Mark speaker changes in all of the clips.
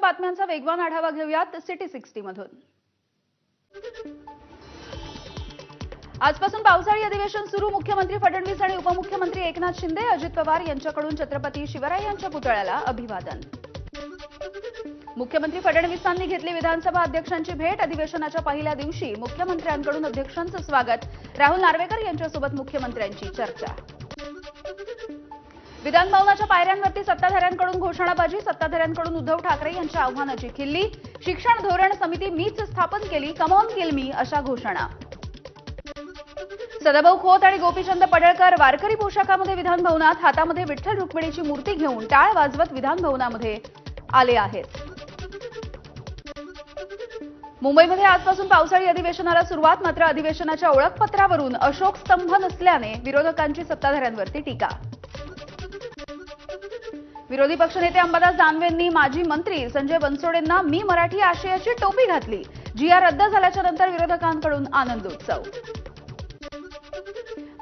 Speaker 1: बातम्यांचा वेगवान आढावा घेऊयात सिटी सिक्स्टी मधून आजपासून पावसाळी अधिवेशन सुरू मुख्यमंत्री फडणवीस आणि उपमुख्यमंत्री एकनाथ शिंदे अजित पवार यांच्याकडून छत्रपती शिवराय यांच्या पुतळ्याला अभिवादन मुख्यमंत्री फडणवीसांनी घेतली विधानसभा अध्यक्षांची भेट अधिवेशनाच्या पहिल्या दिवशी मुख्यमंत्र्यांकडून अध्यक्षांचं स्वागत राहुल नार्वेकर यांच्यासोबत मुख्यमंत्र्यांची चर्चा विधानभवनाच्या पायऱ्यांवरती सत्ताधाऱ्यांकडून घोषणाबाजी सत्ताधाऱ्यांकडून उद्धव ठाकरे यांच्या आव्हानाची खिल्ली शिक्षण धोरण समिती मीच स्थापन केली कमॉन केल मी अशा घोषणा सदाभाऊ खोत आणि गोपीचंद पडळकर वारकरी पोशाखामध्ये विधानभवनात हातामध्ये विठ्ठल रुक्मिणीची मूर्ती घेऊन टाळ वाजवत विधानभवनामध्ये आले आहेत मुंबईमध्ये आजपासून पावसाळी अधिवेशनाला सुरुवात मात्र अधिवेशनाच्या ओळखपत्रावरून अशोक स्तंभ नसल्याने विरोधकांची सत्ताधाऱ्यांवरती टीका विरोधी पक्षनेते अंबादास दानवेंनी माजी मंत्री संजय बनसोडेंना मी मराठी आशयाची टोपी घातली जीआर रद्द झाल्याच्या नंतर विरोधकांकडून आनंदोत्सव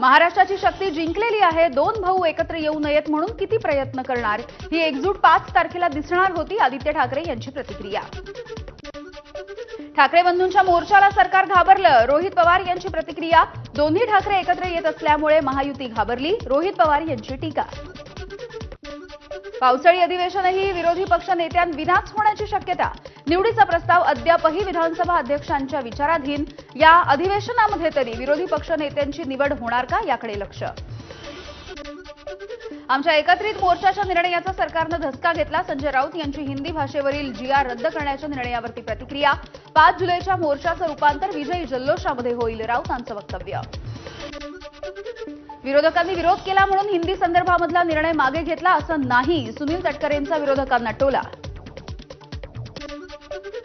Speaker 1: महाराष्ट्राची शक्ती जिंकलेली आहे दोन भाऊ एकत्र येऊ नयेत म्हणून किती प्रयत्न करणार ही एकजूट पाच तारखेला दिसणार होती आदित्य ठाकरे यांची प्रतिक्रिया ठाकरे बंधूंच्या मोर्चाला सरकार घाबरलं रोहित पवार यांची प्रतिक्रिया दोन्ही ठाकरे एकत्र येत असल्यामुळे महायुती घाबरली रोहित पवार यांची टीका पावसाळी अधिवेशनही विरोधी पक्ष नेत्यांविनाच होण्याची शक्यता निवडीचा प्रस्ताव अद्यापही विधानसभा अध्यक्षांच्या विचाराधीन या अधिवेशनामध्ये तरी विरोधी पक्ष नेत्यांची निवड होणार का याकडे लक्ष आमच्या एकत्रित मोर्चाच्या निर्णयाचा सरकारनं धसका घेतला संजय राऊत यांची हिंदी भाषेवरील जीआर रद्द करण्याच्या निर्णयावरती प्रतिक्रिया पाच जुलैच्या मोर्चाचं रूपांतर विजयी जल्लोषामध्ये होईल राऊतांचं वक्तव्य विरोधकांनी विरोध केला म्हणून हिंदी संदर्भामधला निर्णय मागे घेतला असं नाही सुनील तटकरेंचा विरोधकांना टोला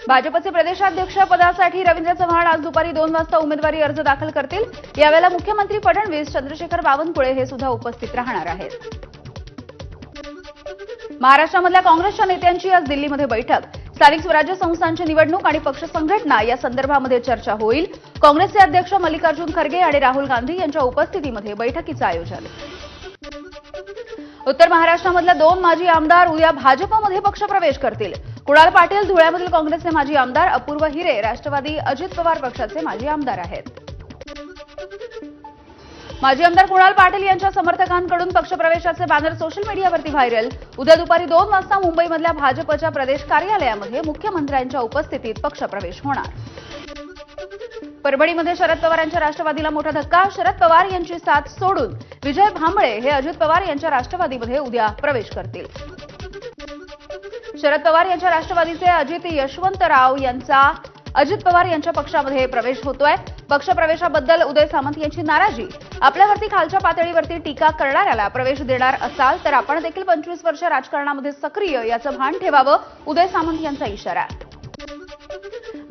Speaker 1: भाजपचे प्रदेशाध्यक्ष पदासाठी रवींद्र चव्हाण आज दुपारी दोन वाजता उमेदवारी अर्ज दाखल करतील यावेळेला मुख्यमंत्री फडणवीस चंद्रशेखर बावनकुळे हे सुद्धा उपस्थित राहणार आहेत महाराष्ट्रामधल्या काँग्रेसच्या नेत्यांची आज दिल्लीमध्ये बैठक स्थानिक स्वराज्य संस्थांची निवडणूक आणि पक्ष संघटना या संदर्भामध्ये चर्चा होईल काँग्रेसचे अध्यक्ष मल्लिकार्जुन खरगे आणि राहुल गांधी यांच्या उपस्थितीमध्ये बैठकीचं आयोजन उत्तर महाराष्ट्रामधल्या दोन माजी आमदार उद्या भाजपमध्ये पक्षप्रवेश करतील कुणाल पाटील धुळ्यामधील काँग्रेसचे माजी आमदार अपूर्व हिरे राष्ट्रवादी अजित पवार पक्षाचे माजी आमदार आहेत माजी आमदार कुणाल पाटील यांच्या समर्थकांकडून पक्षप्रवेशाचे बॅनर सोशल मीडियावरती व्हायरल उद्या दुपारी दोन वाजता मुंबईमधल्या भाजपच्या प्रदेश कार्यालयामध्ये मुख्यमंत्र्यांच्या उपस्थितीत पक्षप्रवेश होणार परभणीमध्ये शरद पवार यांच्या राष्ट्रवादीला मोठा धक्का शरद पवार यांची साथ सोडून विजय भांबळे हे अजित पवार यांच्या राष्ट्रवादीमध्ये उद्या प्रवेश करतील शरद पवार यांच्या राष्ट्रवादीचे अजित यशवंतराव यांचा अजित पवार यांच्या पक्षामध्ये प्रवेश होतोय पक्षप्रवेशाबद्दल उदय सामंत यांची नाराजी आपल्यावरती खालच्या पातळीवरती टीका करणाऱ्याला प्रवेश देणार असाल तर आपण देखील पंचवीस वर्ष राजकारणामध्ये सक्रिय याचं भान ठेवावं उदय सामंत यांचा इशारा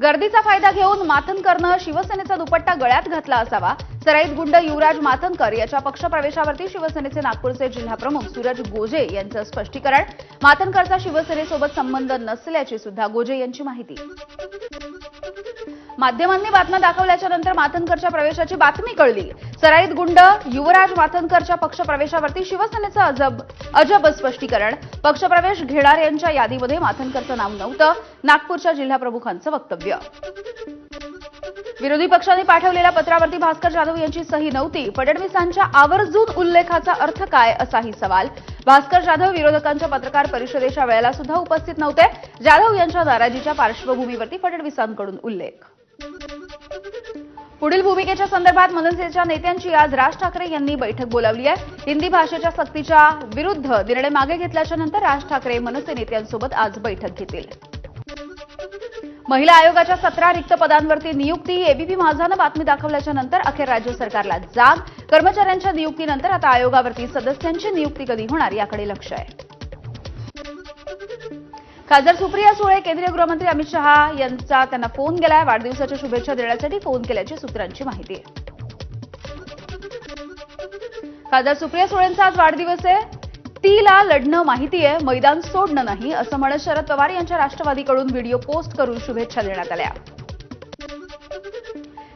Speaker 1: गर्दीचा फायदा घेऊन माथनकरनं शिवसेनेचा दुपट्टा गळ्यात घातला असावा सराईत गुंड युवराज माथनकर याच्या पक्षप्रवेशावरती शिवसेनेचे नागपूरचे जिल्हाप्रमुख सूरज गोजे यांचं स्पष्टीकरण माथनकरचा शिवसेनेसोबत संबंध नसल्याची सुद्धा गोजे यांची माहिती माध्यमांनी बातम्या दाखवल्याच्या नंतर माथनकरच्या प्रवेशाची बातमी कळली सराईत गुंड युवराज माथनकरच्या पक्षप्रवेशावरती शिवसेनेचं अजब अजब स्पष्टीकरण पक्षप्रवेश घेणार यांच्या यादीमध्ये माथनकरचं नाव नव्हतं नागपूरच्या जिल्हाप्रमुखांचं वक्तव्य विरोधी पक्षांनी पाठवलेल्या पत्रावरती भास्कर जाधव यांची सही नव्हती फडणवीसांच्या आवर्जून उल्लेखाचा अर्थ काय असाही सवाल भास्कर जाधव विरोधकांच्या पत्रकार परिषदेच्या वेळेला सुद्धा उपस्थित नव्हते जाधव यांच्या नाराजीच्या पार्श्वभूमीवरती फडणवीसांकडून उल्लेख पुढील भूमिकेच्या संदर्भात मनसेच्या नेत्यांची आज राज ठाकरे यांनी बैठक बोलावली आहे हिंदी भाषेच्या सक्तीच्या विरुद्ध निर्णय मागे घेतल्याच्या नंतर राज ठाकरे मनसे नेत्यांसोबत आज बैठक घेतील महिला आयोगाच्या सतरा रिक्त पदांवरती नियुक्ती एबीपी माझानं बातमी दाखवल्याच्या नंतर अखेर राज्य सरकारला जाग कर्मचाऱ्यांच्या नियुक्तीनंतर आता आयोगावरती सदस्यांची नियुक्ती कधी होणार याकडे लक्ष आहे खासदार सुप्रिया सुळे केंद्रीय गृहमंत्री अमित शहा यांचा त्यांना फोन केलाय वाढदिवसाच्या शुभेच्छा देण्यासाठी फोन केल्याची सूत्रांची माहिती आहे खासदार सुप्रिया सुळेंचा आज वाढदिवस आहे तीला लढणं माहिती आहे मैदान सोडणं नाही असं म्हणत शरद पवार यांच्या राष्ट्रवादीकडून व्हिडिओ पोस्ट करून शुभेच्छा देण्यात आल्या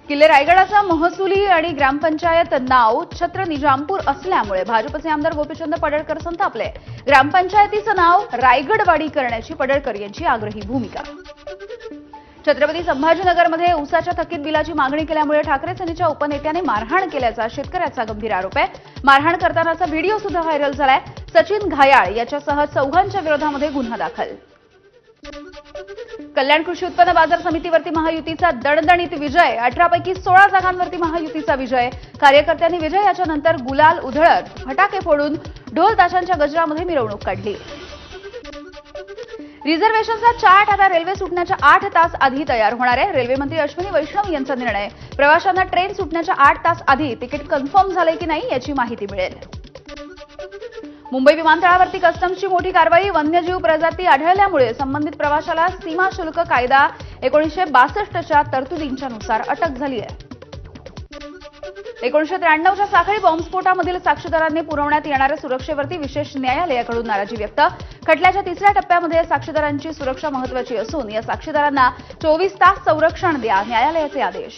Speaker 1: किल्ले रायगडाचा महसुली आणि ग्रामपंचायत नाव छत्र निजामपूर असल्यामुळे भाजपचे आमदार गोपीचंद पडळकर संतापले ग्रामपंचायतीचं नाव रायगडवाडी करण्याची पडळकर यांची आग्रही भूमिका छत्रपती संभाजीनगरमध्ये उसाच्या थकीत बिलाची मागणी केल्यामुळे ठाकरे सेनेच्या उपनेत्याने मारहाण केल्याचा शेतकऱ्याचा गंभीर आरोप आहे मारहाण करतानाचा व्हिडिओ सुद्धा व्हायरल झालाय सचिन घायाळ याच्यासह चौघांच्या विरोधामध्ये गुन्हा दाखल कल्याण कृषी उत्पन्न बाजार समितीवरती महायुतीचा दणदणीत विजय अठरापैकी सोळा जागांवरती महायुतीचा विजय कार्यकर्त्यांनी विजय याच्यानंतर गुलाल उधळत फटाके फोडून ढोल ताशांच्या गजरामध्ये मिरवणूक काढली रिझर्व्हेशनचा चार आता रेल्वे सुटण्याच्या आठ तास आधी तयार होणार आहे रेल्वे मंत्री अश्विनी वैष्णव यांचा निर्णय प्रवाशांना ट्रेन सुटण्याच्या आठ तास आधी तिकीट कन्फर्म झालंय की नाही याची माहिती मिळेल मुंबई विमानतळावरती कस्टम्सची मोठी कारवाई वन्यजीव प्रजाती आढळल्यामुळे संबंधित प्रवाशाला सीमा शुल्क कायदा एकोणीशे बासष्टच्या तरतुदींच्या नुसार अटक झाली आहे एकोणीशे त्र्याण्णवच्या साखळी बॉम्बस्फोटामधील साक्षीदारांनी पुरवण्यात येणाऱ्या सुरक्षेवरती विशेष न्यायालयाकडून नाराजी व्यक्त खटल्याच्या तिसऱ्या टप्प्यामध्ये साक्षीदारांची सुरक्षा महत्वाची असून या साक्षीदारांना चोवीस तास संरक्षण द्या न्यायालयाचे आदेश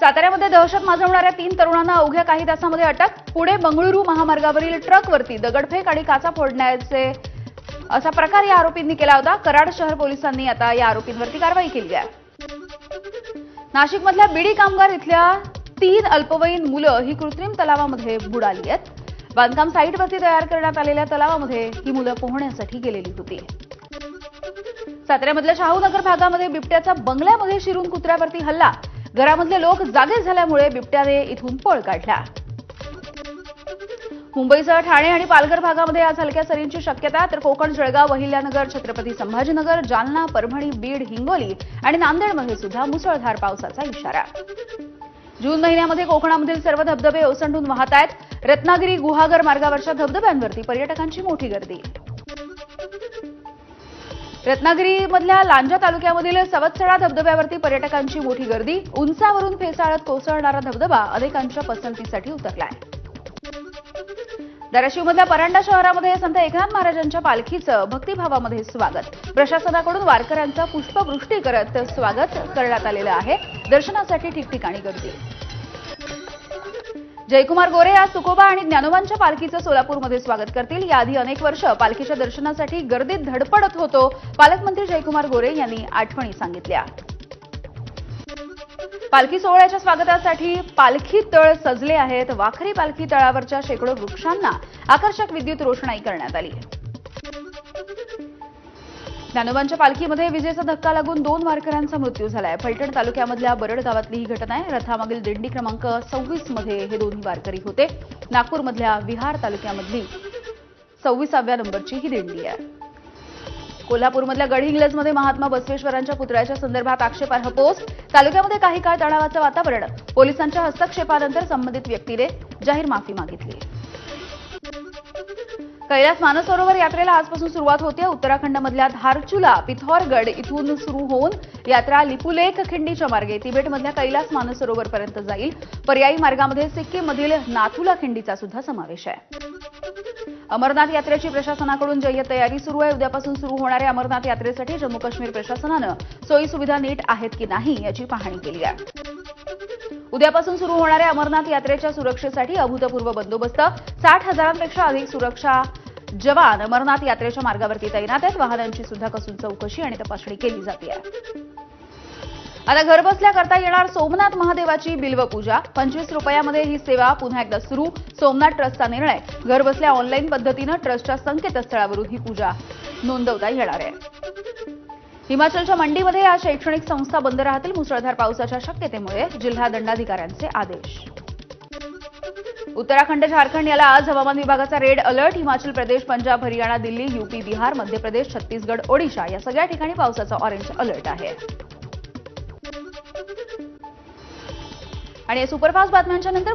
Speaker 1: साताऱ्यामध्ये दहशत माजवणाऱ्या तीन तरुणांना अवघ्या काही तासामध्ये अटक पुढे बंगळुरू महामार्गावरील ट्रकवरती दगडफेक आणि काचा फोडण्याचे असा प्रकार या आरोपींनी केला होता कराड शहर पोलिसांनी आता या आरोपींवरती कारवाई केली आहे नाशिकमधल्या बिडी कामगार इथल्या तीन अल्पवयीन मुलं ही कृत्रिम तलावामध्ये बुडाली आहेत बांधकाम साईटवरती तयार करण्यात आलेल्या तलावामध्ये ही मुलं पोहण्यासाठी गेलेली होती साताऱ्यामधल्या शाहूनगर भागामध्ये बिबट्याचा बंगल्यामध्ये शिरून कुत्र्यावरती हल्ला घरामधले लोक जागे झाल्यामुळे बिबट्याने इथून पळ काढला मुंबईसह ठाणे आणि पालघर भागामध्ये आज हलक्या सरींची शक्यता तर कोकण जळगाव अहिल्यानगर छत्रपती संभाजीनगर जालना परभणी बीड हिंगोली आणि नांदेडमध्ये सुद्धा मुसळधार पावसाचा इशारा जून महिन्यामध्ये कोकणामधील सर्व धबधबे ओसंडून वाहत आहेत रत्नागिरी गुहागर मार्गावरच्या धबधब्यांवरती पर्यटकांची मोठी गर्दी रत्नागिरीमधल्या लांजा तालुक्यामधील सवत्सडा धबधब्यावरती पर्यटकांची मोठी गर्दी उंचावरून फेसाळत कोसळणारा धबधबा अनेकांच्या पसंतीसाठी उतरलाय धाराशिवमधल्या परांडा शहरामध्ये संत एकनाथ महाराजांच्या पालखीचं भक्तिभावामध्ये स्वागत प्रशासनाकडून वारकऱ्यांचा पुष्पवृष्टी करत स्वागत करण्यात आलेलं आहे दर्शनासाठी ठिकठिकाणी गर्दी जयकुमार गोरे आज सुकोबा आणि ज्ञानोबांच्या पालखीचं सोलापूरमध्ये स्वागत करतील याआधी अनेक वर्ष पालखीच्या दर्शनासाठी गर्दीत धडपडत होतो पालकमंत्री जयकुमार गोरे यांनी आठवणी सांगितल्या पालखी सोहळ्याच्या स्वागतासाठी पालखी तळ सजले आहेत वाखरी पालखी तळावरच्या शेकडो वृक्षांना आकर्षक विद्युत रोषणाई करण्यात आली आहे ज्ञानोबांच्या पालखीमध्ये विजेचा धक्का लागून दोन वारकऱ्यांचा मृत्यू झालाय फलटण तालुक्यामधल्या बरड गावातली ही घटना आहे रथामागील दिंडी क्रमांक सव्वीस मध्ये हे दोन्ही वारकरी होते नागपूरमधल्या विहार तालुक्यामधली सव्वीसाव्या नंबरची ही दिंडी आहे कोल्हापूरमधल्या गडहिंग्लजमध्ये महात्मा बसवेश्वरांच्या पुतळ्याच्या संदर्भात आक्षेपार्ह पोस्ट तालुक्यामध्ये काही काळ तणावाचं वातावरण पोलिसांच्या हस्तक्षेपानंतर संबंधित व्यक्तीने जाहीर माफी मागितली कैलास मानसरोवर यात्रेला आजपासून सुरुवात होते उत्तराखंडमधल्या धारचुला पिथौरगड इथून सुरू होऊन यात्रा लिपुलेख खिंडीच्या मार्गे तिबेटमधल्या कैलास मानसरोवरपर्यंत जाईल पर्यायी मार्गामध्ये सिक्कीमधील नाथुला खिंडीचा सुद्धा समावेश आहे अमरनाथ यात्रेची प्रशासनाकडून जय्य तयारी सुरू आहे उद्यापासून सुरू होणाऱ्या अमरनाथ यात्रेसाठी जम्मू काश्मीर प्रशासनानं सोयी सुविधा नीट आहेत की नाही याची पाहणी केली आहे उद्यापासून सुरू होणाऱ्या अमरनाथ यात्रेच्या सुरक्षेसाठी अभूतपूर्व बंदोबस्त साठ हजारांपेक्षा अधिक सुरक्षा जवान अमरनाथ यात्रेच्या मार्गावरती तैनात आहेत वाहनांची सुद्धा कसून चौकशी आणि तपासणी केली जाते आता घरबसल्या करता येणार सोमनाथ महादेवाची बिल्व पूजा पंचवीस रुपयामध्ये ही सेवा पुन्हा एकदा सुरू सोमनाथ ट्रस्टचा निर्णय घरबसल्या ऑनलाईन पद्धतीनं ट्रस्टच्या संकेतस्थळावरून ही पूजा नोंदवता येणार आहे हिमाचलच्या मंडीमध्ये या शैक्षणिक संस्था बंद राहतील मुसळधार पावसाच्या शक्यतेमुळे जिल्हा दंडाधिकाऱ्यांचे आदेश उत्तराखंड झारखंड याला आज हवामान विभागाचा red alert Himachal Pradesh Punjab Haryana Delhi UP Bihar Madhya Pradesh Chhattisgarh Odisha या सगळ्या ठिकाणी पावसाचा ऑरेंज अलर्ट आहे आणि सुपरफास्ट बातम्यांच्या नंतर